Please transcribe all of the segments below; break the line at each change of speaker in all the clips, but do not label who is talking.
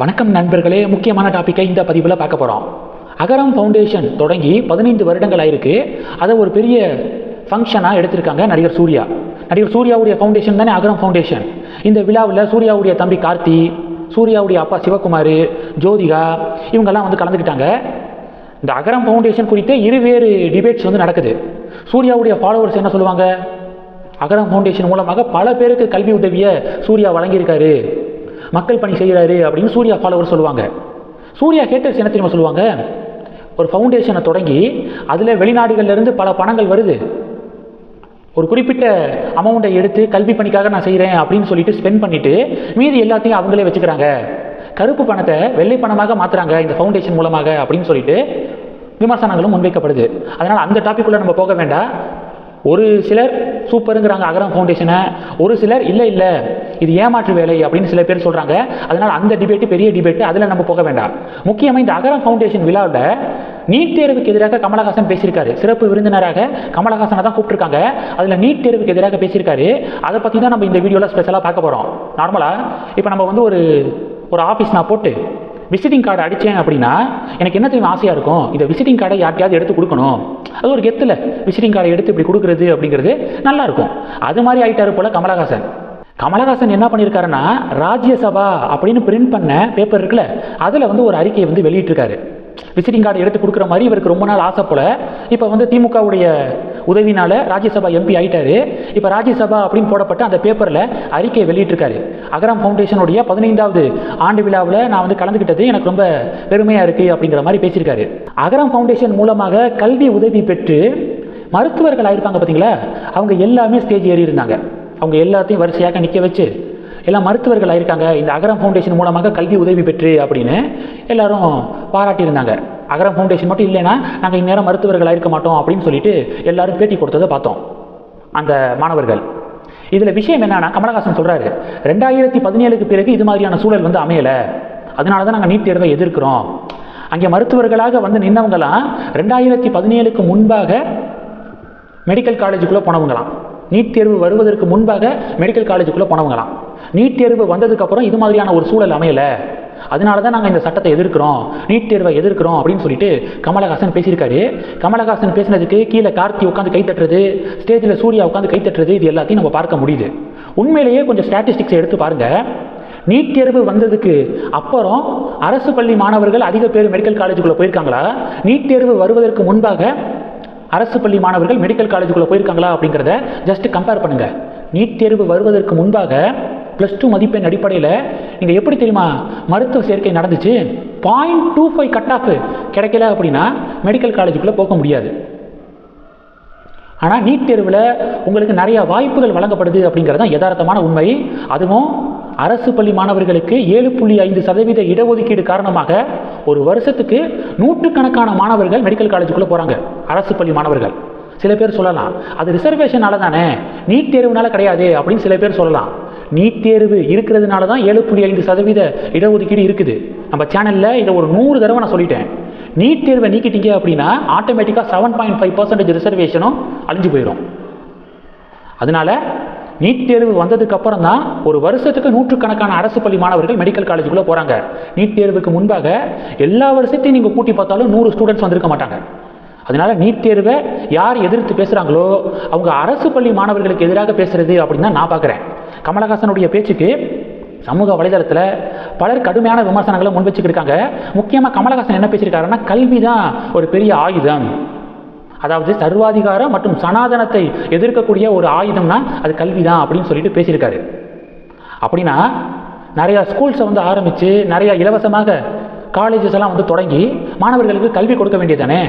வணக்கம் நண்பர்களே முக்கியமான டாப்பிக்கை இந்த பதிவில் பார்க்க போகிறோம் அகரம் ஃபவுண்டேஷன் தொடங்கி பதினைந்து வருடங்கள் ஆயிருக்கு. அதை ஒரு பெரிய ஃபங்க்ஷனாக எடுத்திருக்காங்க நடிகர் சூர்யா. நடிகர் சூர்யாவுடைய ஃபவுண்டேஷன் தானே அகரம் ஃபவுண்டேஷன் இந்த விழாவில் சூர்யாவுடைய தம்பி கார்த்தி சூர்யாவுடைய அப்பா சிவகுமார் ஜோதிகா இவங்கெல்லாம் வந்து கலந்துக்கிட்டாங்க. இந்த அகரம் ஃபவுண்டேஷன் குறித்த இருவேறு டிபேட்ஸ் வந்து நடக்குது. சூர்யாவுடைய ஃபாலோவர்ஸ் என்ன சொல்லுவாங்க? அகரம் ஃபவுண்டேஷன் மூலமாக பல பேருக்கு கல்வி உதவியை சூர்யா வழங்கியிருக்காரு. மக்கள் பணி செய்கிறாரு அப்படின்னு சூர்யா ஃபாலோவர் சொல்லுவாங்க. சூர்யா ஹேட்டர்ஸ் என்ன தெரியுமா சொல்லுவாங்க? ஒரு ஃபவுண்டேஷனை தொடங்கி அதில் வெளிநாடுகள்லேருந்து பல பணங்கள் வருது. ஒரு குறிப்பிட்ட அமௌண்ட்டை எடுத்து கல்வி பணிக்காக நான் செய்கிறேன் அப்படின்னு சொல்லிட்டு ஸ்பெண்ட் பண்ணிவிட்டு மீதி எல்லாத்தையும் அவங்களே வச்சுக்கிறாங்க. கருப்பு பணத்தை வெள்ளை பணமாக மாற்றுறாங்க இந்த ஃபவுண்டேஷன் மூலமாக அப்படின்னு சொல்லிட்டு விமர்சனங்களும் முன்வைக்கப்படுது. அதனால் அந்த டாபிக்குள்ளே நம்ம போக வேண்டாம். ஒரு சிலர் சூப்பருங்கிறாங்க அகரம் ஃபவுண்டேஷனை ஒரு சிலர் இல்லை இல்லை இது ஏமாற்று வேலை அப்படின்னு சில பேர் சொல்கிறாங்க அதனால் அந்த டிபேட்டு பெரிய டிபேட்டு அதில் நம்ம போக வேண்டாம். முக்கியமாக இந்த அகரம் ஃபவுண்டேஷன் விழாவில் நீட் தேர்வுக்கு எதிராக கமலஹாசன் பேசியிருக்காரு. சிறப்பு விருந்தினராக கமலஹாசனை தான் கூப்பிட்டுருக்காங்க. அதில் நீட் தேர்வுக்கு எதிராக பேசியிருக்காரு. அதை பற்றி தான் நம்ம இந்த வீடியோவில் ஸ்பெஷலாக பார்க்க போகிறோம் நார்மலாக இப்போ நம்ம வந்து ஒரு ஒரு ஆஃபீஸ் நான் போட்டு விசிட்டிங் கார்டு அடித்தேன் அப்படின்னா எனக்கு என்ன தெரியும் ஆசையாக இருக்கும்? இந்த விசிட்டிங் கார்டை யார்ட்டையாவது எடுத்து கொடுக்கணும். அது ஒரு கெத்தில். விசிட்டிங் கார்டை எடுத்து இப்படி கொடுக்குறது அப்படிங்கிறது நல்லாயிருக்கும் அது மாதிரி ஆயிட்டாரு போல் கமலஹாசன். கமலஹாசன் என்ன பண்ணியிருக்காருன்னா ராஜ்யசபா அப்படின்னு பிரிண்ட் பண்ண பேப்பர் இருக்குல்ல அதில் வந்து ஒரு அறிக்கையை வந்து வெளியிட்டிருக்காரு. விசிட்டிங் கார்டு எடுத்து கொடுக்குற மாதிரி இவருக்கு ரொம்ப நாள் ஆசை போல் இப்போ வந்து திமுகவுடைய உதவினால ராஜ்யசபா எம்பி ஆயிட்டாரு. இப்போ ராஜ்யசபா அப்படின்னு போடப்பட்ட அந்த பேப்பரில் அறிக்கையை வெளியிட்டிருக்காரு. அகரம் ஃபவுண்டேஷனுடைய பதினைந்தாவது ஆண்டு விழாவில் நான் வந்து கலந்துக்கிட்டது எனக்கு ரொம்ப பெருமையாக இருக்குது அப்படிங்கிற மாதிரி பேசியிருக்காரு. அகரம் ஃபவுண்டேஷன் மூலமாக கல்வி உதவி பெற்று மருத்துவர்கள் ஆயிருப்பாங்க பார்த்தீங்களா அவங்க எல்லாமே ஸ்டேஜ் ஏறி இருந்தாங்க. அவங்க எல்லாத்தையும் வரிசையாக நிற்க வச்சு எல்லாம் மருத்துவர்கள் ஆயிருக்காங்க. இந்த அகரம் ஃபவுண்டேஷன் மூலமாக கல்வி உதவி பெற்று அப்படின்னு எல்லாரும் பாராட்டியிருந்தாங்க. அகரம் ஃபவுண்டேஷன் மட்டும் இல்லைன்னா நாங்கள் இந்நேரம் மருத்துவர்களாக இருக்க மாட்டோம் அப்படின்னு சொல்லிட்டு எல்லாரும் பேட்டி கொடுத்ததை பார்த்தோம். அந்த மாணவர்கள். இதில் விஷயம் என்னன்னா கமலஹாசன் சொல்கிறாரு ரெண்டாயிரத்தி பதினேழுக்கு பிறகு இது மாதிரியான சூழல் வந்து அமையலை. அதனால தான் நாங்கள் நீட் தேர்வை எதிர்க்கிறோம். அங்கே மருத்துவர்களாக வந்து நின்னவங்களாம் ரெண்டாயிரத்தி பதினேழுக்கு முன்பாக மெடிக்கல் காலேஜுக்குள்ளே போனவங்களாம். நீட் தேர்வு வருவதற்கு முன்பாக மெடிக்கல் காலேஜுக்குள்ளே போனவங்களாம். நீட் தேர்வு வந்ததுக்கப்புறம் இது மாதிரியான ஒரு சூழல் அமையலை. அதனால தான் நாங்கள் இந்த சட்டத்தை எதிர்க்கிறோம். நீட் தேர்வை எதிர்க்கிறோம் அப்படின்னு சொல்லிட்டு கமலஹாசன் பேசியிருக்காரு. கமலஹாசன் பேசினதுக்கு கீழே கார்த்தி உட்காந்து கைத்தட்டுறது ஸ்டேஜில் சூர்யா உட்காந்து கைத்தட்டுறது இது எல்லாத்தையும் நம்ம பார்க்க முடியுது. உண்மையிலேயே கொஞ்சம் ஸ்டாட்டிஸ்டிக்ஸை எடுத்து பாருங்கள் நீட் தேர்வு வந்ததுக்கு அப்புறம் அரசு பள்ளி மாணவர்கள் அதிக பேர் மெடிக்கல் காலேஜுக்குள்ளே போயிருக்காங்களா? நீட் தேர்வு வருவதற்கு முன்பாக அரசு பள்ளி மாணவர்கள் மெடிக்கல் காலேஜுக்குள்ளே போயிருக்காங்களா அப்படிங்கிறத ஜஸ்ட் கம்பேர் பண்ணுங்கள் நீட் தேர்வு வருவதற்கு முன்பாக ப்ளஸ் டூ மதிப்பெண் அடிப்படையில் நீங்கள் எப்படி தெரியுமா? மருத்துவ சேர்க்கை நடந்துச்சு. Point two five cut off கிடைக்கல அப்படின்னா மெடிக்கல் காலேஜுக்குள்ளே போக முடியாது. ஆனால் நீட் தேர்வில் உங்களுக்கு நிறைய வாய்ப்புகள் வழங்கப்படுது அப்படிங்கிறது தான் யதார்த்தமான உண்மை. அதுவும் அரசு பள்ளி மாணவர்களுக்கு ஏழு புள்ளி ஐந்து சதவீத இடஒதுக்கீடு காரணமாக ஒரு வருஷத்துக்கு நூற்றுக்கணக்கான மாணவர்கள் மெடிக்கல் காலேஜுக்குள்ளே போகிறாங்க அரசு பள்ளி மாணவர்கள். சில பேர் சொல்லலாம் அது ரிசர்வேஷனால தானே? நீட் தேர்வுனால கிடையாது அப்படின்னு சில பேர் சொல்லலாம். நீட் தேர்வு இருக்கிறதுனால தான் ஏழு புள்ளி ஐந்து சதவீத இடஒதுக்கீடு இருக்குது. நம்ம சேனலில் இதை ஒரு நூறு தடவை நான் சொல்லிட்டேன். நீட் தேர்வை நீக்கிட்டீங்க அப்படின்னா ஆட்டோமேட்டிக்காக செவன் பாயிண்ட் ஃபைவ் பர்சன்டேஜ் ரிசர்வேஷனும் அழிஞ்சு போயிடும் அதனால நீட் தேர்வு வந்ததுக்கப்புறம் தான் ஒரு வருஷத்துக்கு நூற்றுக்கணக்கான அரசு பள்ளி மாணவர்கள் மெடிக்கல் காலேஜுக்குள்ளே போகிறாங்க நீட் தேர்வுக்கு முன்பாக எல்லா வருஷத்தையும் நீங்கள் கூட்டி பார்த்தாலும் நூறு ஸ்டூடெண்ட்ஸ் வந்திருக்க மாட்டாங்க. அதனால நீட் தேர்வை யார் எதிர்த்து பேசுகிறாங்களோ அவங்க அரசு பள்ளி மாணவர்களுக்கு எதிராக பேசுகிறது அப்படின்னு தான் நான் பார்க்குறேன். கமலஹாசனுடைய பேச்சுக்கு சமூக வலைதளத்தில் பலர் கடுமையான விமர்சனங்களை முன் வச்சுக்கிருக்காங்க. முக்கியமாக கமலஹாசன் என்ன பேசியிருக்காருன்னா கல்வி தான் ஒரு பெரிய ஆயுதம். அதாவது சர்வாதிகாரம் மற்றும் சனாதனத்தை எதிர்க்கக்கூடிய ஒரு ஆயுதம்னா அது கல்வி தான் அப்படின்னு சொல்லிட்டு பேசியிருக்காரு. அப்படின்னா நிறையா ஸ்கூல்ஸை வந்து ஆரம்பித்து நிறையா இலவசமாக காலேஜஸ் எல்லாம் வந்து தொடங்கி மாணவர்களுக்கு கல்வி கொடுக்க வேண்டியதானே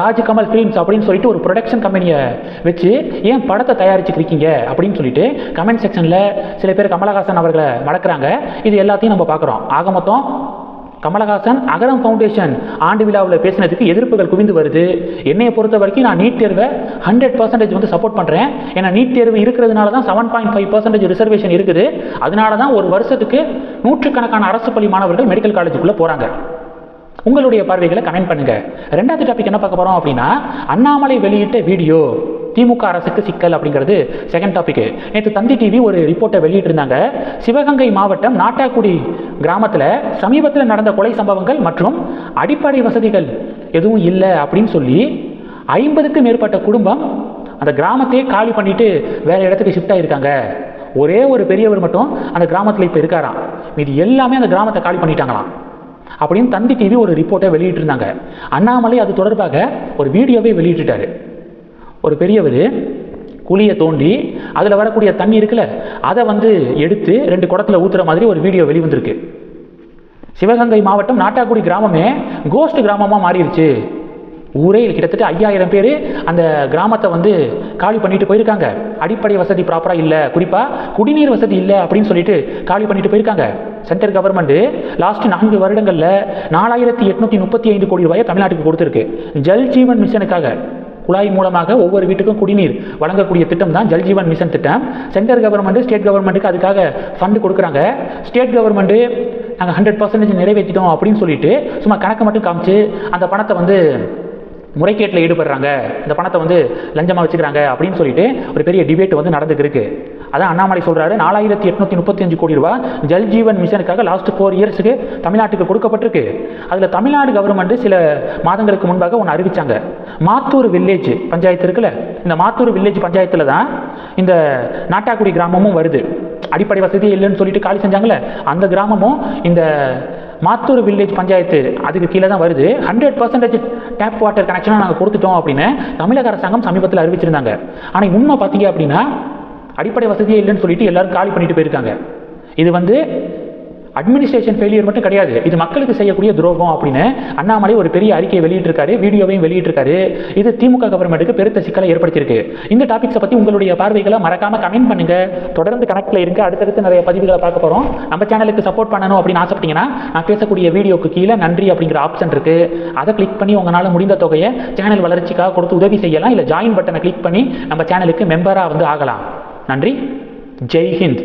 ராஜ்கமல் ஃபிலிம்ஸ் அப்படின்னு சொல்லிட்டு ஒரு ப்ரொடக்ஷன் கம்பெனியை வச்சு ஏன் படத்தை தயாரிச்சுருக்கீங்க அப்படின்னு சொல்லிட்டு கமெண்ட் செக்ஷனில் சில பேர் கமலஹாசன் அவர்களை மடக்கிறாங்க. இது எல்லாத்தையும் நம்ம பார்க்குறோம். ஆக மொத்தம் கமலஹாசன் அகரம் ஃபவுண்டேஷன் ஆண்டு விழாவில் பேசினதுக்கு எதிர்ப்புகள் குவிந்து வருது. என்னையை பொறுத்த வரைக்கும் நான் நீட் தேர்வை ஹண்ட்ரட் பர்சன்டேஜ் வந்து சப்போர்ட் பண்ணுறேன் ஏன்னா நீட் தேர்வு இருக்கிறதுனால தான் seven point five percentage reservation இருக்குது. அதனால தான் ஒரு வருஷத்துக்கு நூற்றுக்கணக்கான அரசு பள்ளி மாணவர்கள் மெடிக்கல் காலேஜுக்குள்ளே போகிறாங்க உங்களுடைய பார்வைகளை கமெண்ட் பண்ணுங்க. ரெண்டாவது டாபிக் என்ன பார்க்க போகிறோம் அப்படின்னா அண்ணாமலை வெளியிட்ட வீடியோ திமுக அரசுக்கு சிக்கல் அப்படிங்கிறது செகண்ட் டாபிக் நேற்று தந்தி டிவி ஒரு ரிப்போர்ட்டை வெளியிட்டிருந்தாங்க. சிவகங்கை மாவட்டம் நாட்டாக்குடி கிராமத்தில் சமீபத்தில் நடந்த கொலை சம்பவங்கள் மற்றும் அடிப்படை வசதிகள் எதுவும் இல்லை அப்படின்னு சொல்லி ஐம்பதுக்கு மேற்பட்ட குடும்பம் அந்த கிராமத்தையே காலி பண்ணிட்டு வேற இடத்துக்கு ஷிஃப்ட் ஆகியிருக்காங்க ஒரே ஒரு பெரியவர் மட்டும் அந்த கிராமத்தில் இப்போ இருக்காராம். மீதி எல்லாமே அந்த கிராமத்தை காலி பண்ணிட்டாங்களாம். அப்படின்னு தந்தி டிவி ஒரு ரிப்போர்ட்டை வெளியிட்டிருந்தாங்க. அண்ணாமலை அது தொடர்பாக ஒரு வீடியோவே வெளியிட்டுட்டாரு. ஒரு பெரியவர் குழியை தோண்டி அதில் வரக்கூடிய தண்ணி இருக்குல்ல அதை வந்து எடுத்து ரெண்டு குடத்துல ஊற்றுற மாதிரி ஒரு வீடியோ வெளிவந்திருக்கு. சிவகங்கை மாவட்டம் நாட்டாக்குடி கிராமமே கோஸ்ட் கிராமமாக மாறிடுச்சு ஊரே கிட்டத்தட்ட ஐயாயிரம் பேர் அந்த கிராமத்தை வந்து காலி பண்ணிட்டு போயிருக்காங்க. அடிப்படை வசதி ப்ராப்பராக இல்லை. குறிப்பாக குடிநீர் வசதி இல்லை அப்படின்னு சொல்லிட்டு காலி பண்ணிட்டு போயிருக்காங்க. சென்ட்ரல் கவர்மெண்ட் லாஸ்ட் நான்கு வருடங்களில் நாலாயிரத்தி எட்நூற்றி முப்பத்தி ஐந்து கோடி ரூபாயை தமிழ்நாட்டுக்கு கொடுத்துருக்கு. ஜல் ஜீவன் மிஷனுக்காக. குழாய் மூலமாக ஒவ்வொரு வீட்டுக்கும் குடிநீர் வழங்கக்கூடிய திட்டம் தான் ஜல் ஜீவன் மிஷன் திட்டம். சென்ட்ரல் கவர்மெண்ட் ஸ்டேட் கவர்மெண்ட்டுக்கு அதுக்காக ஃபண்டு கொடுக்குறாங்க. ஸ்டேட் கவர்மெண்ட்டு நாங்கள் ஹண்ட்ரட் பர்சன்டேஜ் நிறைவேற்றிட்டோம் அப்படின்னு சொல்லிட்டு சும்மா கணக்கு மட்டும் காமிச்சு அந்த பணத்தை வந்து முறைகேட்டில் ஈடுபடுறாங்க. இந்த பணத்தை வந்து லஞ்சமாக வச்சுக்கிறாங்க அப்படின்னு சொல்லிட்டு ஒரு பெரிய டிபேட் வந்து நடந்துக்கு அதான் அண்ணாமலை சொல்கிறாரு நாலாயிரத்தி எட்நூற்றி முப்பத்தஞ்சு கோடி ரூபாய் ஜல் ஜீவன் மிஷனுக்காக லாஸ்ட் ஃபோர் இயர்ஸுக்கு தமிழ்நாட்டுக்கு கொடுக்கப்பட்டிருக்கு. அதில் தமிழ்நாடு கவர்மெண்ட்டு சில மாதங்களுக்கு முன்பாக ஒன்று அறிவித்தாங்க மாத்தூர் வில்லேஜ் பஞ்சாயத்து இருக்குல்ல இந்த மாத்தூர் வில்லேஜ் பஞ்சாயத்தில் தான் இந்த நாட்டாக்குடி கிராமமும் வருது. அடிப்படை வசதி இல்லைன்னு சொல்லிட்டு காலி செஞ்சாங்கல்ல அந்த கிராமமும் இந்த மாத்தூர் வில்லேஜ் பஞ்சாயத்து அதுக்கு கீழே தான் வருது. ஹண்ட்ரட் பர்சன்டேஜ் டேப் வாட்டர் கனெக்ஷனாக நாங்கள் கொடுத்துட்டோம் அப்படின்னு தமிழக அரசாங்கம் சமீபத்தில் அறிவிச்சிருந்தாங்க. ஆனால் உண்மை பார்த்தீங்க அப்படின்னா அடிப்படை வசதியே இல்லைன்னு சொல்லிட்டு எல்லாரும் காலி பண்ணிட்டு போயிருக்காங்க. இது வந்து அட்மினிஸ்ட்ரேஷன் ஃபெயிலியர் மட்டும் கிடையாது. இது மக்களுக்கு செய்யக்கூடிய துரோகம் அப்படின்னு அண்ணாமலை ஒரு பெரிய அறிக்கையை வெளியிட்டிருக்காரு வீடியோவையும் வெளியிட்டிருக்காரு. இது திமுக கவர்மெண்ட்டுக்கு பெருத்த சிக்கலை ஏற்படுத்தியிருக்கு. இந்த டாபிக்ஸை பற்றி உங்களுடைய பார்வைகளை மறக்காம கமெண்ட் பண்ணுங்க. தொடர்ந்து கணக்கில் இருங்க. அடுத்தடுத்து நிறைய பதிவுகளை பார்க்க போகிறோம் நம்ம சேனலுக்கு சப்போர்ட் பண்ணணும் அப்படின்னு ஆசைப்பட்டீங்கன்னா நான் பேசக்கூடிய வீடியோக்கு கீழே நன்றி அப்படிங்கிற ஆப்ஷன் இருக்கு. அதை கிளிக் பண்ணி உங்களால் முடிந்த தொகையை சேனல் வளர்ச்சிக்காக கொடுத்து உதவி செய்யலாம். இல்லை ஜாயின் பட்டனை கிளிக் பண்ணி நம்ம சேனலுக்கு மெம்பராக வந்து ஆகலாம். நன்றி. ஜெய் ஹிந்த்